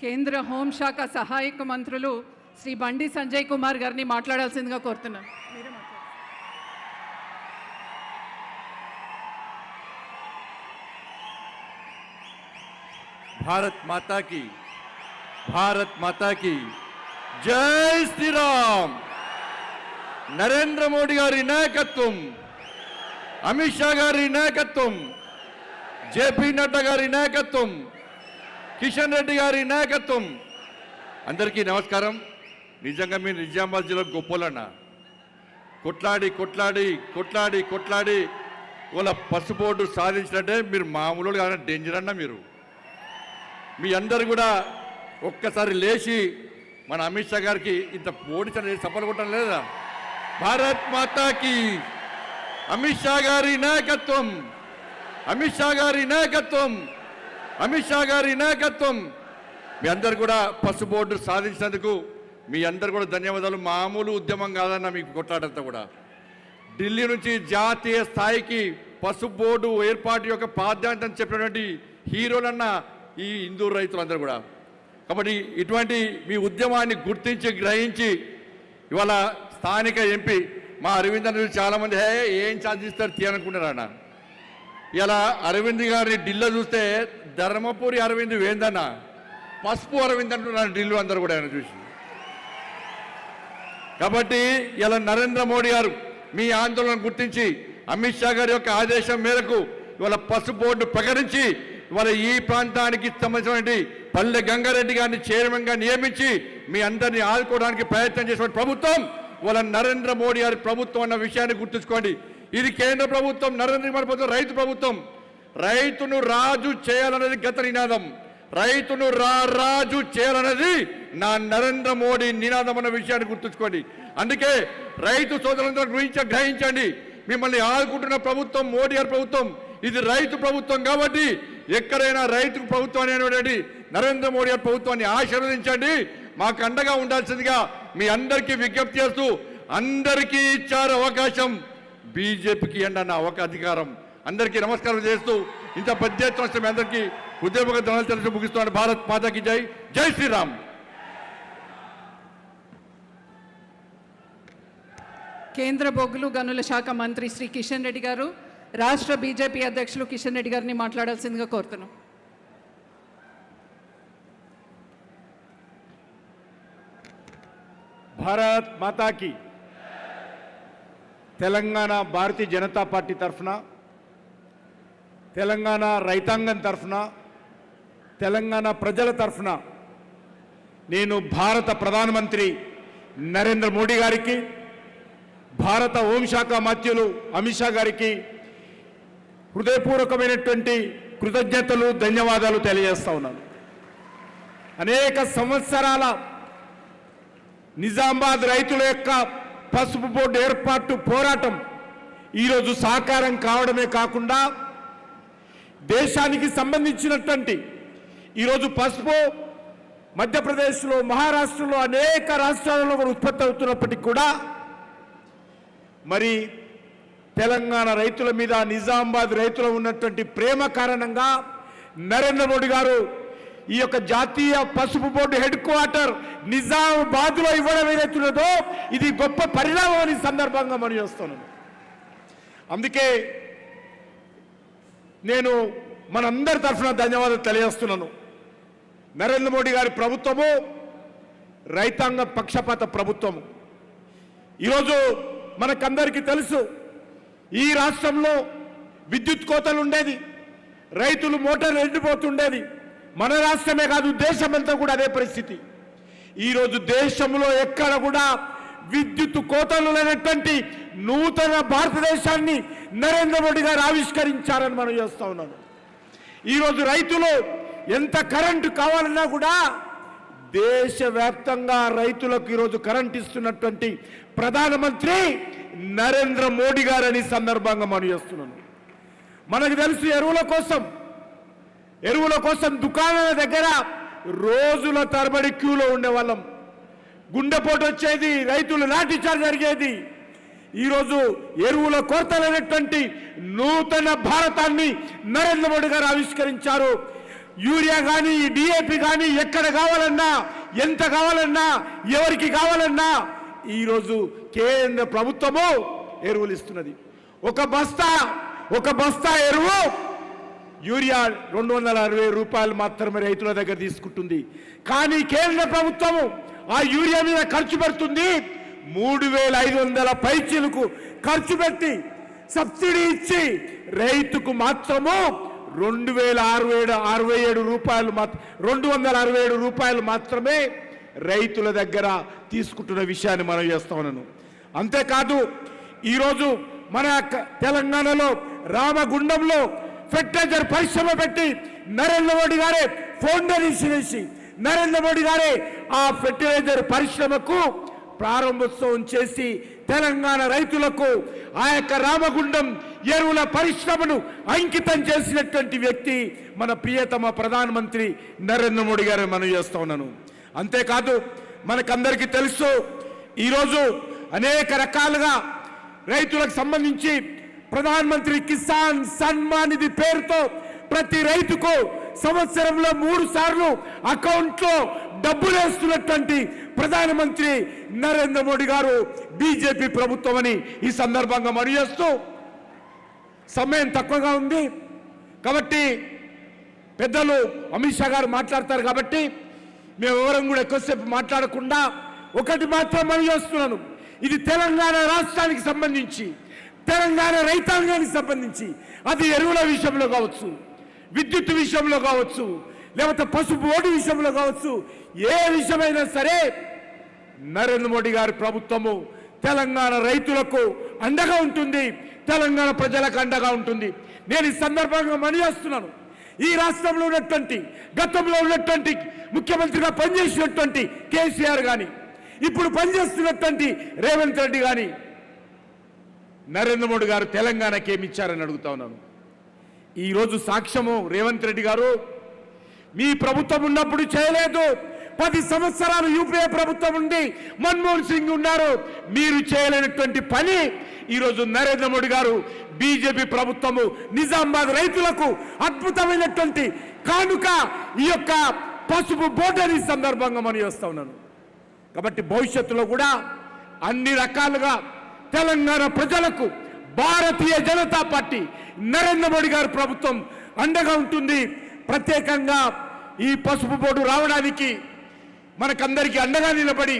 కేంద్ర హోంశాఖ సహాయక మంత్రులు శ్రీ బండి సంజయ్ కుమార్ గారిని మాట్లాడాల్సిందిగా కోరుతున్నాను. భారత్ మాతాకి భారత్ మాతాకి జై శ్రీరామ్. నరేంద్ర మోడీ గారి నాయకత్వం అమిత్ షా గారి నాయకత్వం జేపీ నడ్డా గారి నాయకత్వం కిషన్ రెడ్డి గారి నాయకత్వం. అందరికీ నమస్కారం. నిజంగా మీరు నిజామాబాద్ జిల్లా గొప్పలన్న. కొట్లాడి కొట్లాడి కొట్లాడి కొట్లాడి. వాళ్ళ పసుపోటు సాధించినట్టే మీరు మామూలు కానీ డేంజర్ అన్న మీరు. మీ అందరు కూడా ఒక్కసారి లేచి మన అమిత్ షా గారికి ఇంత ఓడించడం సఫలు కొట్టడం లేదా? భారత్ మాతాకి అమిత్ షా గారి నాయకత్వం. అమిత్ షా గారి నాయకత్వం. అమిత్ షా గారి నాయకత్వం. మీ అందరు కూడా పసు బోర్డు సాధించినందుకు మీ అందరు కూడా ధన్యవాదాలు. మామూలు ఉద్యమం కాదన్న మీకు కొట్లాడంతా కూడా. ఢిల్లీ నుంచి జాతీయ స్థాయికి పసుపు బోర్డు ఏర్పాటు యొక్క ప్రాధాన్యతను చెప్పినటువంటి హీరోలన్న ఈ హిందూ రైతులందరూ కూడా. కాబట్టి ఇటువంటి మీ ఉద్యమాన్ని గుర్తించి గ్రహించి ఇవాళ స్థానిక ఎంపీ మా అరవింద్ అనేది చాలామంది హే ఏం సాధిస్తారు తీయనుకుంటారన్న ఇలా అరవింద్ గారిని ఢిల్లో చూస్తే ధర్మపురి అరవింద్ వేందన్న పసుపు అరవింద్ అంటున్నారు ఢిల్లీ అందరూ కూడా ఆయన చూసి. కాబట్టి ఇలా నరేంద్ర మోడీ గారు మీ ఆందోళన గుర్తించి అమిత్ షా గారి యొక్క ఆదేశం మేరకు ఇవాళ పసుపు బోర్డు ప్రకటించి ఇవాళ ఈ ప్రాంతానికి సంబంధించినటువంటి పల్లె గంగారెడ్డి గారిని చైర్మన్గా నియమించి మీ అందరినీ ఆదుకోవడానికి ప్రయత్నం చేసిన ప్రభుత్వం ఇవాళ నరేంద్ర మోడీ గారి ప్రభుత్వం అన్న విషయాన్ని గుర్తుంచుకోండి. ఇది కేంద్ర ప్రభుత్వం నరేంద్ర మోడీ ప్రభుత్వం రైతు ప్రభుత్వం. రైతును రాజు చేయాలనేది గత నినాదం. రైతును రా రాజు చేయాలన్నది నా నరేంద్ర మోడీ నినాదం అన్న విషయాన్ని గుర్తుంచుకోండి. అందుకే రైతు సోదరులందరూ గురించి గ్రహించండి. మిమ్మల్ని ఆదుకుంటున్న ప్రభుత్వం మోడీ గారి ప్రభుత్వం ఇది రైతు ప్రభుత్వం కాబట్టి ఎక్కడైనా రైతు ప్రభుత్వం అనేటువంటి నరేంద్ర మోడీ గారి ప్రభుత్వాన్ని ఆశీర్వదించండి. మాకు అండగా ఉండాల్సిందిగా మీ అందరికీ విజ్ఞప్తి చేస్తూ అందరికీ ఇచ్చారు అవకాశం. బీజేపీకి అండి అన్న ఒక అధికారం. అందరికీ నమస్కారం చేస్తూ ఇంత పెద్ద ఎత్తున వస్తే మీ అందరికీ ఉద్యోగ ధనాలు తెలిసి ముగిస్తున్నాను. భారత్ మాతాకి జై. జై శ్రీరామ్. కేంద్ర బొగ్గులు గనుల శాఖ మంత్రి శ్రీ కిషన్ రెడ్డి గారు రాష్ట్ర బీజేపీ అధ్యక్షులు కిషన్ రెడ్డి గారిని మాట్లాడాల్సిందిగా కోరుతున్నాం. భారత్ మాతాకి తెలంగాణ భారతీయ జనతా పార్టీ తరఫున తెలంగాణ రైతాంగం తరఫున తెలంగాణ ప్రజల తరఫున నేను భారత ప్రధానమంత్రి నరేంద్ర మోడీ గారికి భారత హోంశాఖ మంత్రులు అమిత్ షా గారికి హృదయపూర్వకమైనటువంటి కృతజ్ఞతలు ధన్యవాదాలు తెలియజేస్తా ఉన్నాను. అనేక సంవత్సరాల నిజామాబాద్ రైతుల యొక్క పసుపు బోర్డు ఏర్పాటు పోరాటం ఈరోజు సాకారం కావడమే కాకుండా దేశానికి సంబంధించినటువంటి ఈరోజు పసుపు మధ్యప్రదేశ్లో మహారాష్ట్రలో అనేక రాష్ట్రాలలో కూడా ఉత్పత్తి అవుతున్నప్పటికీ కూడా మరి తెలంగాణ రైతుల మీద నిజామాబాద్ రైతుల ఉన్నటువంటి ప్రేమ కారణంగా నరేంద్ర మోడీ గారు ఈ యొక్క జాతీయ పసుపు బోర్డు హెడ్ క్వార్టర్ నిజామాబాద్లో ఇవ్వడం ఏదైతున్నదో ఇది గొప్ప పరిణామం అని సందర్భంగా మనం చేస్తున్నాం. అందుకే నేను మనందరి తరఫున ధన్యవాదాలు తెలియజేస్తున్నాను. నరేంద్ర మోడీ గారి ప్రభుత్వము రైతాంగ పక్షపాత ప్రభుత్వము. ఈరోజు మనకందరికీ తెలుసు ఈ రాష్ట్రంలో విద్యుత్ కోతలు ఉండేది రైతులు మోటార్లు ఎండిపోతుండేది మన రాష్ట్రమే కాదు దేశమంతా కూడా అదే పరిస్థితి. ఈరోజు దేశంలో ఎక్కడ కూడా విద్యుత్ కోతలు లేనటువంటి నూతన భారతదేశాన్ని నరేంద్ర మోడీ గారు ఆవిష్కరించారని మనం చేస్తూ ఉన్నాను ఈరోజు రైతులు ఎంత కరెంటు కావాలన్నా కూడా దేశవ్యాప్తంగా రైతులకు ఈరోజు కరెంట్ ఇస్తున్నటువంటి ప్రధానమంత్రి నరేంద్ర మోడీ గారని సందర్భంగా మనం చేస్తున్నాను మనకు తెలుసు ఎరువుల కోసం ఎరువుల కోసం దుకాణాల దగ్గర రోజుల తరబడి క్యూలో ఉండేవాళ్ళం. గుండెపోటు వచ్చేది రైతులు లాఠీచార్జ్ జరిగేది. ఈరోజు ఎరువుల కొరత లేనటువంటి నూతన భారతాన్ని నరేంద్ర మోడీ గారు ఆవిష్కరించారు. యూరియా కానీ డిఏపి కానీ ఎక్కడ కావాలన్నా ఎంత కావాలన్నా ఎవరికి కావాలన్నా ఈరోజు కేంద్ర ప్రభుత్వము ఎరువులు ఇస్తున్నది. ఒక బస్తా ఒక బస్తా ఎరువు యూరియా రెండు వందల అరవై రూపాయలు మాత్రమే రైతుల దగ్గర తీసుకుంటుంది. కానీ కేంద్ర ప్రభుత్వము ఆ యూరియా మీద ఖర్చు పెడుతుంది. మూడు వేల ఐదు వందల పైచీలకు ఖర్చు పెట్టి సబ్సిడీ ఇచ్చి రైతుకు మాత్రము రెండు వేల అరవై ఏడు అరవై ఏడు రూపాయలు మాత్ర రెండు వందల అరవై ఏడు రూపాయలు మాత్రమే రైతుల దగ్గర తీసుకుంటున్న విషయాన్ని మనం చేస్తా ఉన్నాను. అంతేకాదు ఈరోజు మన క- తెలంగాణలో రామగుండంలో ఫెర్టిలైజర్ పరిశ్రమ పెట్టి నరేంద్ర మోడీ గారే ఫోన్ వేసి నరేంద్ర మోడీ గారే ఆ ఫెర్టిలైజర్ పరిశ్రమకు ప్రారంభోత్సవం చేసి తెలంగాణ రైతులకు ఆ యొక్క రామగుండం ఎరువుల పరిశ్రమను అంకితం చేసినటువంటి వ్యక్తి మన ప్రియతమ ప్రధానమంత్రి నరేంద్ర మోడీ గారు మనం చేస్తా ఉన్నాను. అంతేకాదు మనకందరికీ తెలుసు ఈరోజు అనేక రకాలుగా రైతులకు సంబంధించి ప్రధానమంత్రి కిసాన్ సన్మాన్ నిధి పేరుతో ప్రతి రైతుకు సంవత్సరంలో మూడు సార్లు అకౌంట్లో డబ్బులు వేస్తున్నటువంటి ప్రధానమంత్రి నరేంద్ర మోడీ గారు బీజేపీ ప్రభుత్వం అని ఈ సందర్భంగా మనవి చేస్తూ సమయం తక్కువగా ఉంది. కాబట్టి పెద్దలు అమిత్ షా గారు మాట్లాడతారు కాబట్టి మేము ఎవరం కూడా ఎక్కువసేపు మాట్లాడకుండా ఒకటి మాత్రం మనం చేస్తున్నాను. ఇది తెలంగాణ రాష్ట్రానికి సంబంధించి తెలంగాణ రైతాంగానికి సంబంధించి అది ఎరువుల విషయంలో కావచ్చు విద్యుత్ విషయంలో కావచ్చు లేకపోతే పసుపు ఓటు విషయంలో కావచ్చు ఏ విషయమైనా సరే నరేంద్ర మోడీ గారి ప్రభుత్వము తెలంగాణ రైతులకు అండగా ఉంటుంది. తెలంగాణ ప్రజలకు అండగా ఉంటుంది. నేను ఈ సందర్భంగా మనిచేస్తున్నాను ఈ రాష్ట్రంలో ఉన్నటువంటి గతంలో ఉన్నటువంటి ముఖ్యమంత్రిగా పనిచేసినటువంటి కేసీఆర్ కానీ ఇప్పుడు పనిచేస్తున్నటువంటి రేవంత్ రెడ్డి కానీ నరేంద్ర మోడీ గారు తెలంగాణకి ఏమి ఇచ్చారని అడుగుతా ఉన్నాను. ఈరోజు సాక్ష్యము రేవంత్ రెడ్డి గారు మీ ప్రభుత్వం ఉన్నప్పుడు చేయలేదు. పది సంవత్సరాలు యూపీఏ ప్రభుత్వం ఉండి మన్మోహన్ సింగ్ ఉన్నారు. మీరు చేయలేనటువంటి పని ఈరోజు నరేంద్ర మోడీ గారు బీజేపీ ప్రభుత్వము నిజామాబాద్ రైతులకు అద్భుతమైనటువంటి కానుక ఈ యొక్క పసుపు బోర్డర్ ఈ సందర్భంగా మనం చేస్తా ఉన్నాను. కాబట్టి భవిష్యత్తులో కూడా అన్ని రకాలుగా తెలంగాణ ప్రజలకు భారతీయ జనతా పార్టీ నరేంద్ర మోడీ గారి ప్రభుత్వం అండగా ఉంటుంది. ప్రత్యేకంగా ఈ పసుపు బోర్డు రావడానికి మనకందరికీ అండగా నిలబడి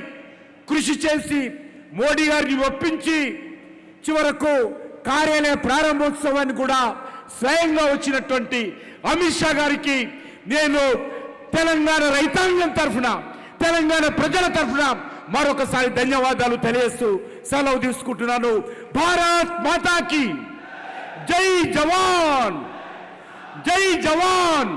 కృషి చేసి మోడీ గారిని ఒప్పించి చివరకు కార్యాలయ ప్రారంభోత్సవాన్ని కూడా స్వయంగా వచ్చినటువంటి అమిత్ షా గారికి నేను తెలంగాణ రైతాంగం తరఫున తెలంగాణ ప్రజల తరఫున మరొకసారి ధన్యవాదాలు తెలియస్తూ సెలవు తీసుకుంటున్నాను. భారత్ మాతాకి జై జవాన్! జై జవాన్!